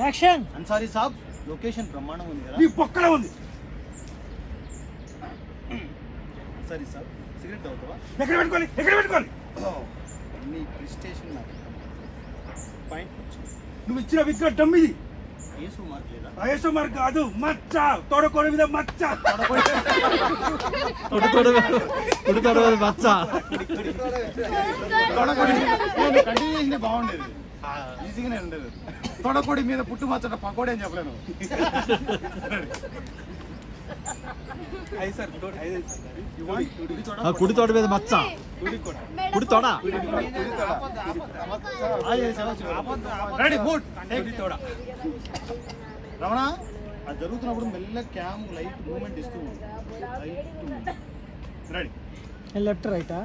Action Ansari సాబ్ location బ్రహ్మాండం ఉంది కదా. నీ పక్కన ఉంది. అన్సారీ సాబ్ సిగరెట్ అవుతావా? ఎక్కడ పెట్టుకోవాలి? ఎక్కడ పెట్టుకోవాలి? నీ ప్రిస్టేషన్ నాకు పాయింట్ నువ్వు ఇచ్చిన విగ్రహం డమ్మిది ఏసు మార్క్ లేదా? వయసు మరి కాదు మచ్చ. తోడకోడ మీద మచ్చ. కుడుతాడు మచ్చ. తొడకొడి కంటిన్యూ చేసింది బాగుండేది. ఈజీగానే ఉండేది. తొడకొడి మీద పుట్టు మచ్చట పకోడీ అని చెప్పలేను. ఆ కుడి తోట మీద మచ్చ. కుడి తోడ. రెడీ మూడ్ రమణ అది జరుగుతున్నప్పుడు మెల్ల క్యామ్ లైట్ మూమెంట్ ఇస్తూ రెడీ. లెఫ్ట్ రైటా?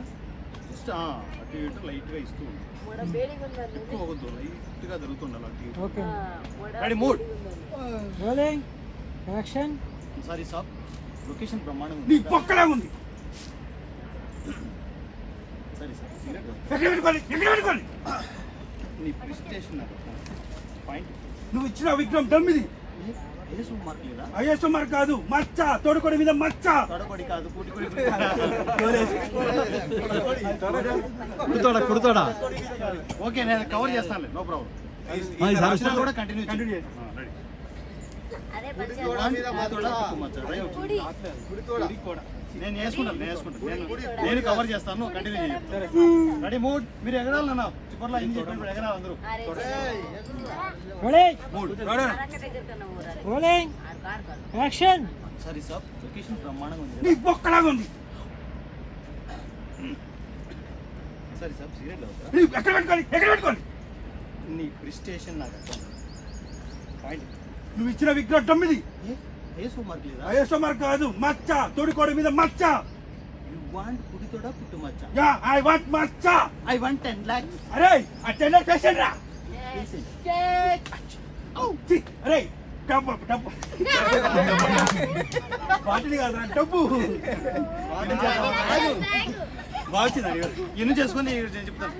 జస్ట్ అటు ఇటు లైట్గా ఇస్తూ ఉండు. ఎక్కువ అవ్వద్దు లైట్గా జరుగుతుండాలి అటు ఇటు. Okay. Ready mood rolling action sorry సాబ్ లొకేషన్ నీ ఉంది? పక్కన ఉంది. సరే సార్ సిగరెట్ ఎక్కడ పెట్టుకోవాలి? ఎక్కడ పెట్టుకోవాలి? నీ ప్రిస్టేషన్ నాకు పాయింట్ నువ్వు ఇచ్చిన విగ్రహం డమ్మిది. ఏసు మార్క్ లేదా వయసు మరి కాదు మచ్చ తోడకోడ మీద మచ్చ. తొడకొడి కాదు ఓకే నేను కవర్ చేస్తాను. No problem. కూడా కంటిన్యూ Continue చేయండి చేయి. అదే నేను వేసుకుంటాను నేను వేసుకుంటాను. నేను నేను కవర్ చేస్తాను కంటిన్యూ చేయండి రెడీ మూడ్. మీరు ఎగరాలి రోలింగ్ యాక్షన్! సరే సార్ లొకేషన్ బ్రహ్మాండంగా ఉంది నీ? పక్కన ఉంది. సరే సార్ సీరియల్ అవుతా నీ ఎక్కడ పెట్టుకోవాలి? ఎక్కడ పెట్టుకోవాలి? నీ ప్రిస్టేషన్ నాకు అర్థం పాయింట్ నువ్వు ఇచ్చిన విగ్రహం డమ్మిది ఏసు మార్క్ లేదా కాదు మచ్చ తోడుకోడ మీద మచ్చ. యు వాంట్ కుడి తోడ పుట్టు మచ్చ యా ఐ వాంట్ మచ్చ. ఐ వాంట్ టెన్ లాక్స్ అరే అటెండర్ పేషెంట్ రా. అరే డబ్బు డబ్బు. బాటిల్ కాదురా డబ్బు. బాగుంది ఎన్ని చేసుకొని నేను చెప్తాను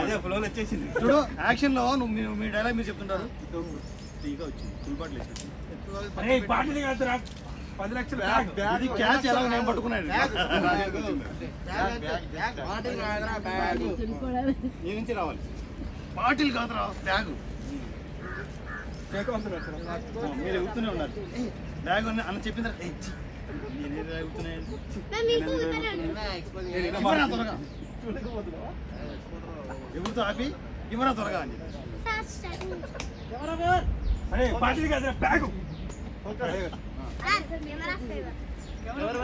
అదే ఫ్లో వచ్చేసింది. చూడు యాక్షన్లో నువ్వు మీ- మీ డైలాగ్ మీరు చెప్తుంటారు. వచ్చింది. ఫుల్ బాటిల్ అరే బాటిల్ కాదురా. పది లక్షలు బ్యాగ్ అది క్యాచ్ ఎలా నేను పట్టుకున్నాడు నీ నుంచి రావాలి. బాటిల్ కాదురా బ్యాగ్. మీరు ఎగుతూనే ఉన్నారు. బ్యాగ్ అన్న చెప్పిన తర్వాత, "ఏయ్, ఛీ, నేనేదో ఎగుతున్నాయండి." ఇవ్వరా త్వరగా. ఎగురుతూ ఆపి? ఇవ్వరా త్వరగా అని చెప్పి. అరే బాటిల్ కాదురా బ్యాగ్. కెమెరా